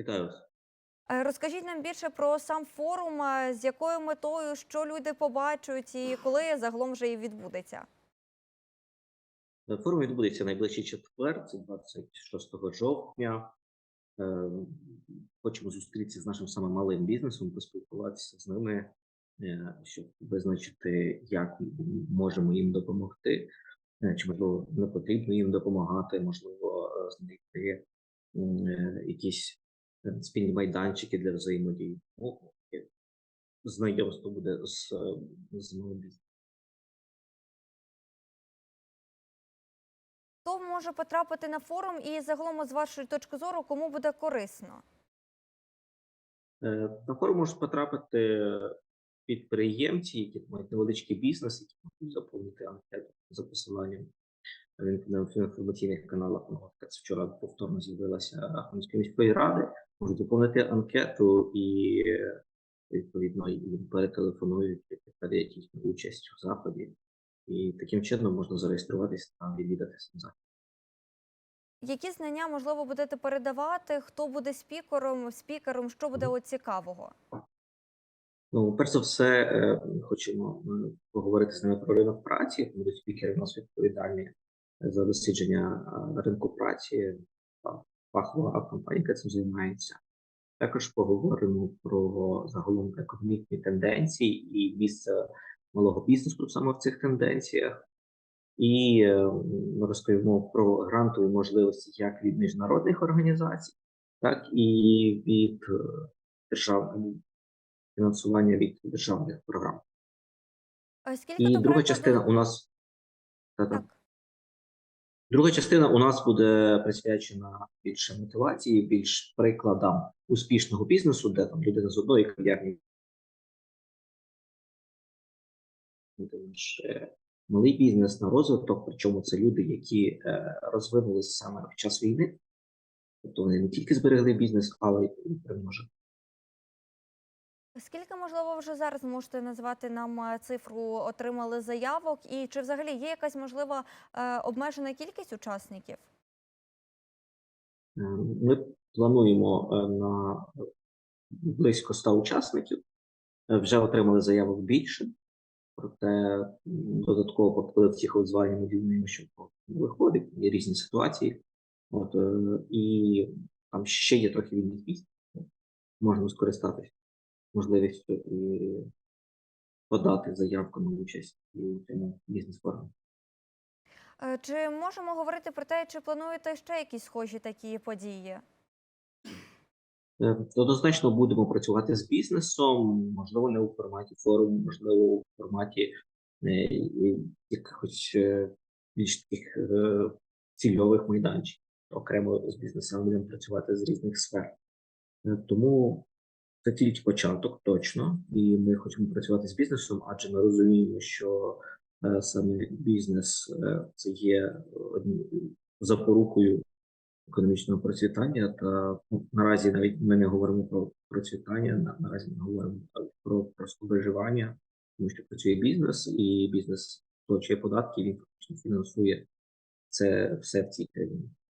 Вітаю вас. Е, Розкажіть нам більше про сам форум, е, з якою метою, що люди побачать і коли загалом вже і відбудеться. Е, Форум відбудеться найближчий четвер, це 26 жовтня. Хочемо зустрітися з нашим самим малим бізнесом, поспілкуватися з ними, щоб визначити, як можемо їм допомогти, чи можливо не потрібно їм допомагати, можливо, знайти якісь спільні майданчики для взаємодії. Ну, Знайомство буде з, з бізнесом. Хто може потрапити на форум і загалом, з вашої точки зору, кому буде корисно? Е, На форум можуть потрапити підприємці, які мають невеличкий бізнес, які можуть заповнити анкету за посиланням в інф- в інформаційних каналах. Так це вчора повторно з'явилася Хмельницької міської ради. Можуть заповнити анкету і відповідно їм перетелефонують, підтвердять їхню участь у заході. І таким чином можна зареєструватися та відвідати сам захід. Які знання, можливо, будете передавати? Хто буде спікером, спікером, що буде от цікавого? Ну, перш за все, е, хочемо е, поговорити з ними про ринок праці. Будуть спікери у нас відповідальні за дослідження ринку праці, фахова компанія, яка цим займається. Також поговоримо про загалом економічні тенденції і місце малого бізнесу саме в цих тенденціях. І е, ми розповімо про грантові можливості як від міжнародних організацій, так і від е, держав фінансування від державних програм. Е, Скільки, І друга частина у нас так. Друга частина у нас буде присвячена більше мотивації, більш прикладам успішного бізнесу, де там людина з одної кав'ярні малий бізнес на розвиток, причому це люди, які е, розвинулися саме в час війни. Тобто вони не тільки зберегли бізнес, але й примножили. Скільки, можливо, вже зараз можете назвати нам е, цифру отримали заявок? І чи взагалі є якась можлива е, обмежена кількість учасників? Ми плануємо е, на близько 100 учасників. Вже отримали заявок більше, проте додатково по колектив звання ми що виходить, є різні ситуації. От, і там ще є трохи вільних місць. Можна скористатися можливістю і подати заявку на участь у цьому бізнес-форумі. Е, Чи можемо говорити про те, чи плануєте ще якісь схожі такі події? Е, Однозначно будемо працювати з бізнесом, можливо, не у форматі форуму, можливо, у форматі е, якихось е, більш таких е, цільових майданчиків. Окремо з бізнесом будемо працювати з різних сфер. Е, Тому це тільки початок, точно, і ми хочемо працювати з бізнесом, адже ми розуміємо, що е, саме бізнес е, це є запорукою економічного процвітання. Та ну, наразі навіть ми не говоримо про процвітання, на- наразі ми говоримо про просто виживання, тому що працює бізнес, і бізнес сплачує податки, він фактично фінансує це все в цій країні.